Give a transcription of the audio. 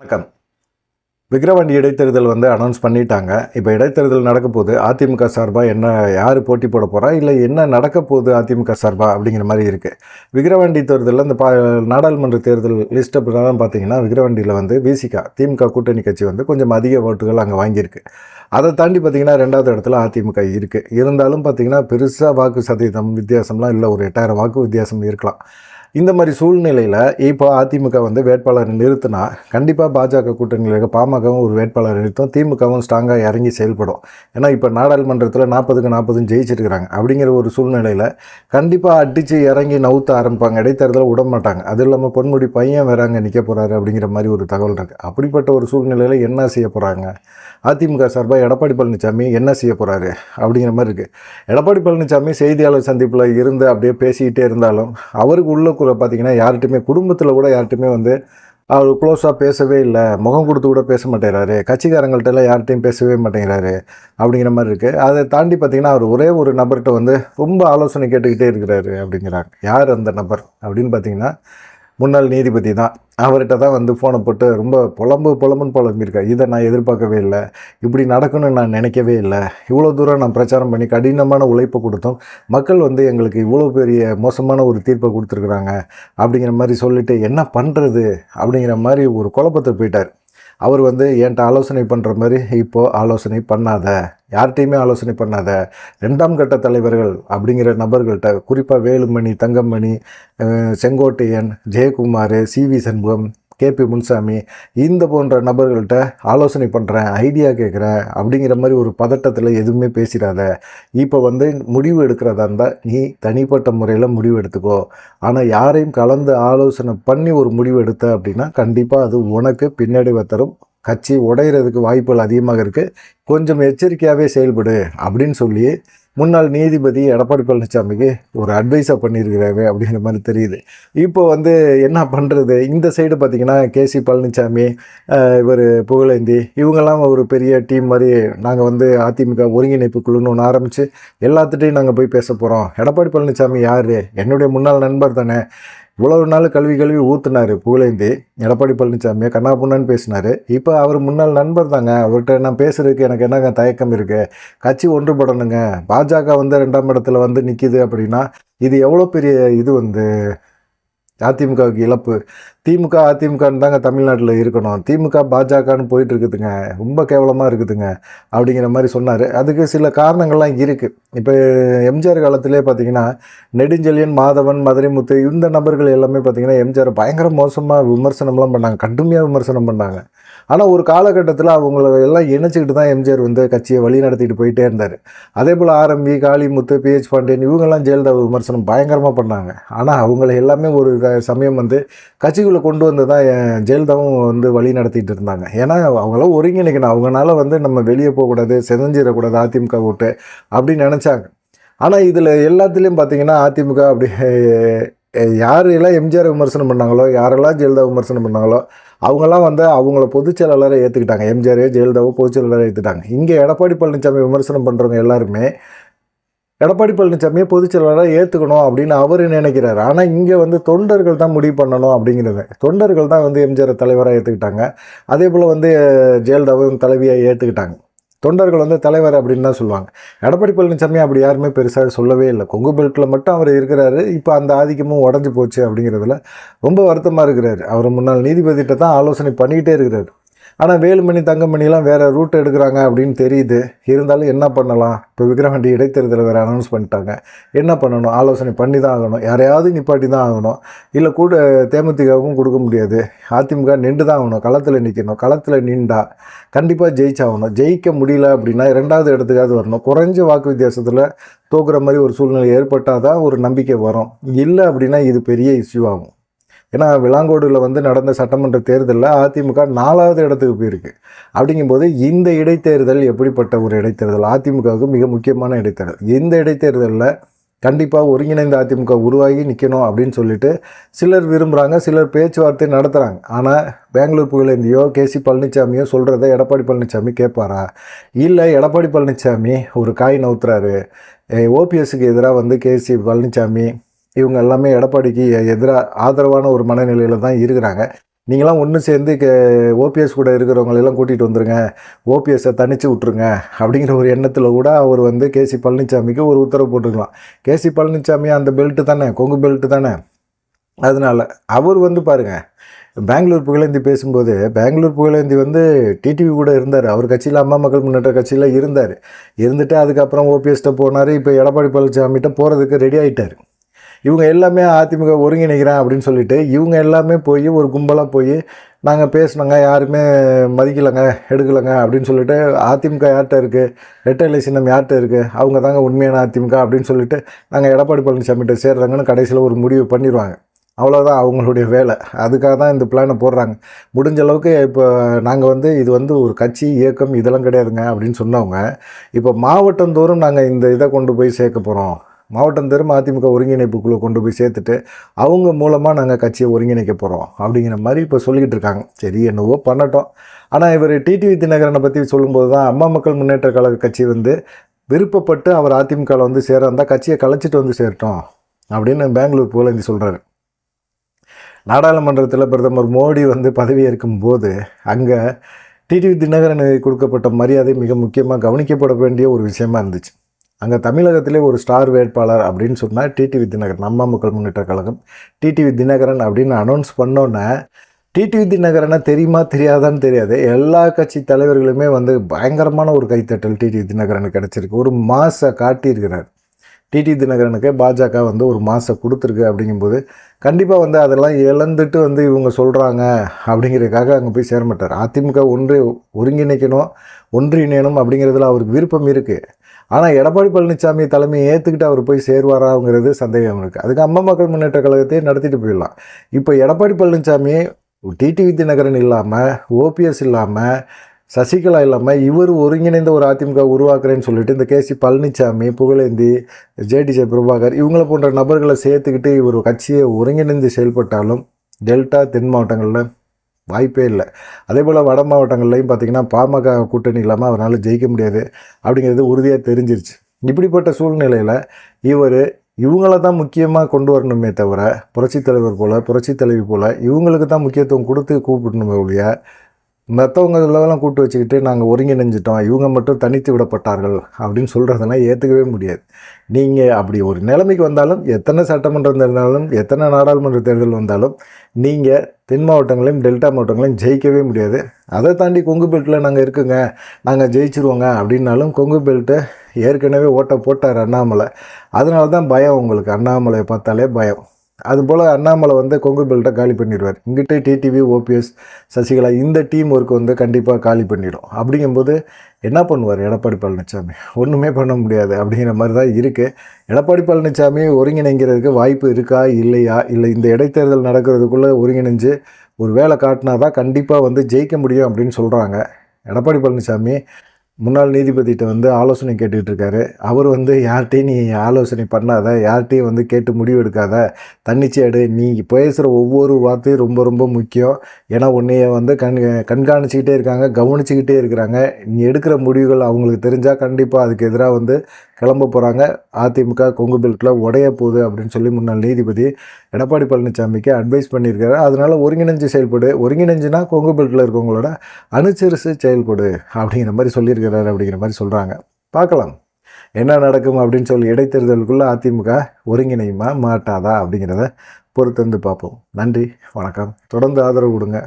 வணக்கம். விக்கிரவாண்டி இடைத்தேர்தல் வந்து அனௌன்ஸ் பண்ணிட்டாங்க. இப்போ இடைத்தேர்தல் நடக்க போகுது. அதிமுக சார்பாக என்ன யார் போட்டி போட போகிறா இல்லை என்ன நடக்க போகுது அதிமுக சார்பாக அப்படிங்கிற மாதிரி இருக்குது விக்ரவாண்டி தேர்தலில் இந்த பா நாடாளுமன்ற தேர்தல் லிஸ்ட் தான் பார்த்தீங்கன்னா விக்கிரவாண்டியில் வந்து விசிகா திமுக கூட்டணி கட்சி வந்து கொஞ்சம் அதிக ஓட்டுகள் அங்கே வாங்கியிருக்கு. அதை தாண்டி பார்த்தீங்கன்னா ரெண்டாவது இடத்துல அதிமுக இருக்குது இருந்தாலும் பார்த்தீங்கன்னா பெருசாக வாக்கு சதவீதம் வித்தியாசம்லாம் இல்லை. ஒரு எட்டாயிரம் வாக்கு வித்தியாசம் இருக்கலாம். இந்த மாதிரி சூழ்நிலையில் இப்போ அதிமுக வந்து வேட்பாளரை நிறுத்தினா கண்டிப்பாக பாஜக கூட்டணியில் இருக்க பாமகவும் ஒரு வேட்பாளரை நிறுத்தும். திமுகவும் ஸ்ட்ராங்காக இறங்கி செயல்படும். ஏன்னா இப்போ நாடாளுமன்றத்தில் நாற்பதுக்கு நாற்பதும் ஜெயிச்சிருக்கிறாங்க. அப்படிங்கிற ஒரு சூழ்நிலையில் கண்டிப்பாக அடித்து இறங்கி நவுத்த ஆரம்பிப்பாங்க. இடைத்தேர்தலை விட மாட்டாங்க. அது இல்லாமல் பொன்முடி பையன் வராங்க நிற்க போகிறாரு அப்படிங்கிற மாதிரி ஒரு தகவல் இருக்குது அப்படிப்பட்ட ஒரு சூழ்நிலையில் என்ன செய்ய போகிறாங்க அதிமுக சார்பாக எடப்பாடி பழனிசாமி என்ன செய்ய போகிறாரு அப்படிங்கிற மாதிரி இருக்குது எடப்பாடி பழனிசாமி செய்தியாளர் சந்திப்பில் இருந்து அப்படியே பேசிக்கிட்டே இருந்தாலும் அவருக்கு உள்ள கூட பார்த்தீங்கன்னா யார்கிட்டையுமே குடும்பத்தில் கூட யார்கிட்டையுமே வந்து அவர் க்ளோஸாக பேசவே இல்லை. முகம் கொடுத்து கூட பேச மாட்டேங்கிறாரு. கட்சிக்காரங்கள்ட்டெல்லாம் யார்கிட்டையும் பேசவே மாட்டேங்கிறாரு அப்படிங்கிற மாதிரி இருக்குது அதை தாண்டி பார்த்தீங்கன்னா அவர் ஒரே ஒரு நபர்கிட்ட வந்து ரொம்ப ஆலோசனை கேட்டுக்கிட்டே இருக்கிறாரு அப்படிங்கிறாங்க. யார் அந்த நபர் அப்படின்னு பார்த்தீங்கன்னா முன்னாள் நீதிபதி தான். அவர்கிட்ட தான் வந்து ஃபோனை போட்டு ரொம்ப புலம்பு புலம்புன்னு புலம்பியிருக்காரு இதை நான் எதிர்பார்க்கவே இல்லை. இப்படி நடக்கணும்னு நான் நினைக்கவே இல்லை. இவ்வளோ தூரம் நான் பிரச்சாரம் பண்ணி கடினமான உழைப்பை கொடுத்தோம் மக்கள் வந்து எங்களுக்கு இவ்வளோ பெரிய மோசமான ஒரு தீர்ப்பை கொடுத்துருக்குறாங்க அப்படிங்கிற மாதிரி சொல்லிவிட்டு என்ன பண்ணுறது அப்படிங்கிற மாதிரி ஒரு குழப்பத்தை போயிட்டார். அவர் வந்து என்கிட்ட ஆலோசனை பண்ணுற மாதிரி இப்போது ஆலோசனை பண்ணாத. யார்கிட்டையுமே ஆலோசனை பண்ணாத. ரெண்டாம் கட்ட தலைவர்கள் அப்படிங்கிற நபர்கள்ட்ட குறிப்பாக Velumani Thangamani Sengottaiyan Jayakumar C V Shanmugam KP Munusamy இந்த போன்ற நபர்கள்ட்ட ஆலோசனை பண்ணுறேன் ஐடியா கேட்குறேன் அப்படிங்கிற மாதிரி ஒரு பதட்டத்தில் எதுவுமே பேசிடாத. இப்போ வந்து முடிவு எடுக்கிறதா இருந்தால் நீ தனிப்பட்ட முறையில் முடிவு எடுத்துக்கோ. ஆனால் யாரையும் கலந்து ஆலோசனை பண்ணி ஒரு முடிவு எடுத்த அப்படின்னா கண்டிப்பாக அது உனக்கு பின்னடைவை தரும். கட்சி உடையிறதுக்கு வாய்ப்புகள் அதிகமாக இருக்குது கொஞ்சம் எச்சரிக்கையாகவே செயல்படு அப்படின்னு சொல்லி முன்னாள் நீதிபதி எடப்பாடி பழனிசாமிக்கு ஒரு அட்வைஸாக பண்ணியிருக்கிறாரு அப்படிங்கிற மாதிரி தெரியுது. இப்போ வந்து என்ன பண்ணுறது இந்த சைடு பார்த்திங்கன்னா கேசி பழனிசாமி இவர் புகழேந்தி இவங்கெல்லாம் ஒரு பெரிய டீம் மாதிரி நாங்கள் வந்து அதிமுக ஒருங்கிணைப்பு குழுன்னு ஒன்று ஆரம்பித்து எல்லாத்துட்டையும் நாங்கள் போய் பேச போகிறோம் எடப்பாடி பழனிசாமி யார்? என்னுடைய முன்னாள் நண்பர் தானே. இவ்வளவு நாள் கல்வி கல்வி ஊத்துனாரு புகழேந்தி. எடப்பாடி பழனிசாமியை கண்ணா பேசினார் பேசினாரு. இப்போ அவர் முன்னாள் நண்பர் தாங்க. அவர்கிட்ட நான் பேசுகிறதுக்கு எனக்கு என்னங்க தயக்கம் இருக்குது கட்சி ஒன்றுபடணுங்க. பாஜக வந்து ரெண்டாம் இடத்துல வந்து நிற்கிது அப்படின்னா இது எவ்வளோ பெரிய இது வந்து? அதிமுகவுக்கு இழப்பு. திமுக அதிமுகன்னு தாங்க தமிழ்நாட்டில் இருக்கணும். திமுக பாஜகன்னு போயிட்டு இருக்குதுங்க ரொம்ப கேவலமாக இருக்குதுங்க அப்படிங்கிற மாதிரி சொன்னார். அதுக்கு சில காரணங்கள்லாம் இருக்குது இப்போ எம்ஜிஆர் காலத்திலே பார்த்தீங்கன்னா நெடுஞ்செழியன் மாதவன் மதுரை முத்து இந்த நபர்கள் எல்லாமே பார்த்தீங்கன்னா எம்ஜிஆர் பயங்கர மோசமாக விமர்சனம்லாம் பண்ணாங்க. கடுமையாக விமர்சனம் பண்ணாங்க. ஆனால் ஒரு காலகட்டத்தில் அவங்கள எல்லாம் இணைச்சிக்கிட்டு தான் எம்ஜிஆர் வந்து கட்சியை வழி நடத்திட்டு போயிட்டே இருந்தார். அதே போல் ஆரம்பி காளிமுத்து பிஹெச் பாண்டியன் இவங்கெல்லாம் ஜெயலலிதா விமர்சனம் பயங்கரமாக பண்ணாங்க. ஆனால் அவங்கள எல்லாமே ஒரு சமயம் வந்து கட்சிக்குள்ளே கொண்டு வந்து தான் ஜெயலலிதாவும் வந்து வழி நடத்திட்டு இருந்தாங்க. ஏன்னா அவங்களாம் ஒருங்கிணைக்கணும். அவங்களால வந்து நம்ம வெளியே போகக்கூடாது செதஞ்சிடக்கூடாது அதிமுக ஓட்டு அப்படின்னு நினச்சாங்க. ஆனால் இதில் எல்லாத்துலேயும் பார்த்தீங்கன்னா அதிமுக அப்படி யாரெல்லாம் எம்ஜிஆர் விமர்சனம் பண்ணாங்களோ யாரெல்லாம் ஜெயலலிதா விமர்சனம் பண்ணாங்களோ அவங்கெல்லாம் வந்து அவங்கள பொதுச் செயலாளரை ஏற்றுக்கிட்டாங்க எம்ஜிஆர் ஜெயலலிதாவோ பொதுச் செயலாளரை ஏற்றுட்டாங்க இங்கே எடப்பாடி பழனிசாமி விமர்சனம் பண்ணுறவங்க எல்லாருமே எடப்பாடி பழனிசாமியை பொதுச் செயலாளராக ஏற்றுக்கணும் அப்படின்னு அவர் நினைக்கிறாரு. ஆனால் இங்கே வந்து தொண்டர்கள் தான் முடிவு பண்ணணும் அப்படிங்கிறது. தொண்டர்கள் தான் வந்து எம்ஜிஆர் தலைவராக ஏற்றுக்கிட்டாங்க அதே போல் வந்து ஜெயலலிதாவும் தலைவியாக ஏற்றுக்கிட்டாங்க தொண்டர்கள் வந்து தலைவர் அப்படின்னு தான் சொல்லுவாங்க. எடப்பாடி பழனிசாமி அப்படி யாருமே பெருசாக சொல்லவே இல்லை. கொங்கு பெல்ட்டில் மட்டும் அவர் இருக்கிறாரு. இப்போ அந்த ஆதிக்கமும் உடஞ்சி போச்சு அப்படிங்கிறதுல ரொம்ப வருத்தமாக இருக்கிறாரு. அவர் முன்னாள் நீதிபதிகிட்ட தான் ஆலோசனை பண்ணிக்கிட்டே இருக்கிறாரு. ஆனால் வேலுமணி தங்கமணிலாம் வேறு ரூட் எடுக்கிறாங்க அப்படின்னு தெரியுது. இருந்தாலும் என்ன பண்ணலாம்? இப்போ விக்ரமண்டி இடைத்தேர்தலை வேறு அனௌன்ஸ் பண்ணிட்டாங்க. என்ன பண்ணணும்? ஆலோசனை பண்ணி தான் ஆகணும். யாரையாவது நிப்பாட்டி தான் ஆகணும். இல்லை கூட தேமுதிகவுக்கும் கொடுக்க முடியாது. அதிமுக நின்று தான் ஆகணும். களத்தில் நிற்கணும் களத்தில் நின்றா கண்டிப்பாக ஜெயிச்சாகணும். ஜெயிக்க முடியல அப்படின்னா ரெண்டாவது இடத்துக்காவது வரணும். குறைஞ்ச வாக்கு வித்தியாசத்தில் தோக்குற மாதிரி ஒரு சூழ்நிலை ஏற்பட்டால் தான் ஒரு நம்பிக்கை வரும். இல்லை அப்படின்னா இது பெரிய இஷ்யூ ஆகும். ஏன்னா விளாங்கோடுல வந்து நடந்த சட்டமன்ற தேர்தலில் அதிமுக நாலாவது இடத்துக்கு போயிருக்கு. அப்படிங்கும்போது இந்த இடைத்தேர்தல் எப்படிப்பட்ட ஒரு இடைத்தேர்தல்? அதிமுகவுக்கு மிக முக்கியமான இடைத்தேர்தல். இந்த இடைத்தேர்தலில் கண்டிப்பாக ஒருங்கிணைந்த அதிமுக உருவாகி நிற்கணும் அப்படின்னு சொல்லிட்டு சிலர் விரும்புகிறாங்க சிலர் பேச்சுவார்த்தை நடத்துகிறாங்க ஆனால் பெங்களூர் புகழேந்தியோ கேசி பழனிசாமியோ சொல்கிறத எடப்பாடி பழனிசாமி கேட்பாரா? இல்லை எடப்பாடி பழனிசாமி ஒரு காய் நவுத்துறாரு. ஓபிஎஸ்க்கு எதிராக வந்து கேசி பழனிசாமி இவங்க எல்லாமே எடப்பாடிக்கு எதிராக ஆதரவான ஒரு மனநிலையில் தான் இருக்கிறாங்க. நீங்களாம் ஒன்று சேர்ந்து ஓபிஎஸ் கூட இருக்கிறவங்களெல்லாம் கூட்டிகிட்டு வந்துருங்க. ஓபிஎஸ்ஸை தனித்து விட்ருங்க அப்படிங்கிற ஒரு எண்ணத்தில் கூட அவர் வந்து கேசி பழனிசாமிக்கு ஒரு உத்தரவு போட்டுக்கலாம் கேசி பழனிசாமி அந்த பெல்ட்டு தானே கொங்கு பெல்ட்டு தானே? அதனால் அவர் வந்து பாருங்கள் பெங்களூர் புகழேந்தி பேசும்போது பெங்களூர் புகழேந்தி வந்து டிடிவி கூட இருந்தார். அவர் கட்சியில் அம்மா மக்கள் முன்னேற்ற கட்சியில் இருந்தார். இருந்துட்டு அதுக்கப்புறம் ஓபிஎஸ்கிட்ட போனார். இப்போ எடப்பாடி பழனிசாமிகிட்ட போகிறதுக்கு ரெடி ஆகிட்டார் இவங்க எல்லாமே அதிமுக ஒருங்கிணைக்கிறேன் அப்படின்னு சொல்லிட்டு இவங்க எல்லாமே போய் ஒரு கும்பலாக போய் நாங்கள் பேசினோங்க யாருமே மதிக்கலைங்க எடுக்கலைங்க அப்படின்னு சொல்லிட்டு அதிமுக யார்கிட்ட இருக்குது ரெட்டை சின்னம் யார்கிட்ட இருக்குது அவங்க தாங்க உண்மையான அதிமுக அப்படின்னு சொல்லிட்டு நாங்கள் எடப்பாடி பழனிசாமிகிட்ட சேர்றாங்கன்னு கடைசியில் ஒரு முடிவு பண்ணிடுவாங்க அவ்வளோதான் அவங்களுடைய வேலை. அதுக்காக தான் இந்த பிளானை போடுறாங்க. முடிஞ்ச அளவுக்கு இப்போ நாங்கள் வந்து இது வந்து ஒரு கட்சி இயக்கம் இதெல்லாம் கிடையாதுங்க அப்படின்னு சொன்னவங்க இப்போ மாவட்டந்தோறும் நாங்கள் இந்த இதை கொண்டு போய் சேர்க்க போகிறோம் மாவட்டந்தோறும் அதிமுக ஒருங்கிணைப்புக்குள்ளே கொண்டு போய் சேர்த்துட்டு அவங்க மூலமாக நாங்கள் கட்சியை ஒருங்கிணைக்க போகிறோம் அப்படிங்கிற மாதிரி இப்போ சொல்லிக்கிட்டு இருக்காங்க. சரி என்னவோ பண்ணட்டும். ஆனால் இவர் டிடிவி தினகரனை பற்றி சொல்லும்போது தான் அம்மா மக்கள் முன்னேற்ற கழக கட்சி வந்து விருப்பப்பட்டு அவர் அதிமுகவில் வந்து சேர இருந்தால் கட்சியை கலைச்சிட்டு வந்து சேரட்டும் அப்படின்னு பெங்களூர் புகழேந்தி சொல்கிறாரு நாடாளுமன்றத்தில் பிரதமர் மோடி வந்து பதவியேற்கும் போது அங்கே டிடிவி தினகரனுக்கு கொடுக்கப்பட்ட மரியாதை மிக முக்கியமாக கவனிக்கப்பட வேண்டிய ஒரு விஷயமா இருந்துச்சு. அங்கே தமிழகத்திலே ஒரு ஸ்டார் வேட்பாளர் அப்படின்னு சொன்னால் டிடிவி தினகரன் அம்மா மக்கள் முன்னேற்ற கழகம். டிடிவி தினகரன் அப்படின்னு அனௌன்ஸ் பண்ணோன்னே டிடிவி தினகரனை தெரியுமா தெரியாதான்னு தெரியாது. எல்லா கட்சி தலைவர்களுமே வந்து பயங்கரமான ஒரு கைத்தட்டல் டிடிவி தினகரனுக்கு கிடச்சிருக்கு. ஒரு மாசை காட்டியிருக்கிறார். டிடி தினகரனுக்கு பாஜக வந்து ஒரு மாதம் கொடுத்துருக்கு அப்படிங்கும்போது கண்டிப்பாக வந்து அதெல்லாம் இழந்துட்டு வந்து இவங்க சொல்கிறாங்க அப்படிங்கிறதுக்காக அங்கே போய் சேர மாட்டார் அதிமுக ஒன்று ஒருங்கிணைக்கணும் ஒன்றிணையணும் அப்படிங்கிறதுல அவருக்கு விருப்பம் இருக்குது ஆனால் எடப்பாடி பழனிசாமி தலைமையை ஏற்றுக்கிட்டு அவர் போய் சேருவாராங்கிறது சந்தேகம் இருக்குது அதுக்கு அம்மா மக்கள் முன்னேற்ற கழகத்தையே நடத்திட்டு போயிடலாம். இப்போ எடப்பாடி பழனிசாமி டிடிவி தினகரன் இல்லாமல் ஓபிஎஸ் இல்லாமல் சசிகலா இல்லாமல் இவர் ஒருங்கிணைந்த ஒரு அதிமுக உருவாக்குறேன்னு சொல்லிட்டு இந்த கேசி பழனிசாமி புகழேந்தி ஜேடிஜே பிரபாகர் இவங்களை போன்ற நபர்களை சேர்த்துக்கிட்டு இவர் கட்சியை ஒருங்கிணைந்து செயல்பட்டாலும் டெல்டா தென் மாவட்டங்களில் வாய்ப்பே இல்லை. அதே போல் வட மாவட்டங்கள்லையும் பார்த்திங்கன்னா பாமக கூட்டணி இல்லாமல் அவரால் ஜெயிக்க முடியாது அப்படிங்கிறது உறுதியாக தெரிஞ்சிருச்சு. இப்படிப்பட்ட சூழ்நிலையில் இவர் இவங்கள தான் முக்கியமாக கொண்டு வரணுமே தவிர புரட்சித் தலைவர் போல் புரட்சித் தலைவி போல் இவங்களுக்கு தான் முக்கியத்துவம் கொடுத்து கூப்பிடணுமே ஒழிய மற்றவங்க இதெல்லாம் கூட்டு வச்சுக்கிட்டு நாங்கள் ஒருங்கிணைஞ்சிட்டோம். இவங்க மட்டும் தனித்து விடப்பட்டார்கள் அப்படின்னு சொல்கிறதெல்லாம் ஏற்றுக்கவே முடியாது. நீங்கள் அப்படி ஒரு நிலைமைக்கு வந்தாலும் எத்தனை சட்டமன்றம் இருந்தாலும் எத்தனை நாடாளுமன்ற தேர்தல் வந்தாலும் நீங்கள் தென் மாவட்டங்களையும் டெல்டா மாவட்டங்களையும் ஜெயிக்கவே முடியாது. அதை தாண்டி கொங்கு பெல்ட்டில் நாங்கள் இருக்குங்க நாங்கள் ஜெயிச்சிருவோங்க அப்படின்னாலும் கொங்கு பெல்ட்டை ஏற்கனவே ஓட்டை போட்டார் அண்ணாமலை. அதனால தான் பயம் உங்களுக்கு. அண்ணாமலையை பார்த்தாலே பயம். அதுபோல் அண்ணாமலை வந்து கொங்கு பெல்ட்டை காலி பண்ணிடுவார். இங்கிட்ட டிடிவி ஓபிஎஸ் சசிகலா இந்த டீம் ஒர்க் வந்து கண்டிப்பாக காலி பண்ணிடும். அப்படிங்கும்போது என்ன பண்ணுவார்? எடப்பாடி பழனிசாமி ஒன்றுமே பண்ண முடியாது அப்படிங்கிற மாதிரி தான் இருக்குது எடப்பாடி பழனிசாமி ஒருங்கிணைங்கிறதுக்கு வாய்ப்பு இருக்கா? இல்லையா? இல்லை இந்த இடைத்தேர்தல் நடக்கிறதுக்குள்ளே ஒருங்கிணைஞ்சு ஒரு வேலை காட்டினா தான் கண்டிப்பாக வந்து ஜெயிக்க முடியும் அப்படின்னு சொல்கிறாங்க எடப்பாடி பழனிசாமி முன்னாள் நீதிபதிகிட்ட வந்து ஆலோசனை கேட்டுக்கிட்டு இருக்காரு. அவர் வந்து யார்கிட்டையும் நீ ஆலோசனை பண்ணாத யார்கிட்டையும் வந்து கேட்டு முடிவு எடுக்காத. தன்னிச்சையாடு நீ பேசுகிற ஒவ்வொரு வார்த்தையும் ரொம்ப ரொம்ப முக்கியம். ஏன்னா உன்னைய வந்து கண் கண்காணிச்சிக்கிட்டே இருக்காங்க கவனிச்சிக்கிட்டே இருக்கிறாங்க. நீ எடுக்கிற முடிவுகள் அவங்களுக்கு தெரிஞ்சால் கண்டிப்பாக அதுக்கு எதிராக வந்து கிளம்ப போகிறாங்க அதிமுக கொங்கு பெல்ட்டில் உடைய போகுது அப்படின்னு சொல்லி முன்னாள் நீதிபதி எடப்பாடி பழனிசாமிக்கு அட்வைஸ் பண்ணியிருக்காரு. அதனால் ஒருங்கிணைஞ்சு செயல்படு. ஒருங்கிணைஞ்சுனா கொங்கு பெல்ட்டில் இருக்கவங்களோட அனுசரித்து செயல்படு அப்படிங்கிற மாதிரி சொல்லியிருக்கிறாரு அப்படிங்கிற மாதிரி சொல்கிறாங்க பார்க்கலாம். என்ன நடக்கும் அப்படின்னு சொல்லி இடைத்தேர்தலுக்குள்ளே அதிமுக ஒருங்கிணையுமா மாட்டாதா அப்படிங்கிறத பொறுத்து வந்து பார்ப்போம். நன்றி வணக்கம். தொடர்ந்து ஆதரவு கொடுங்க.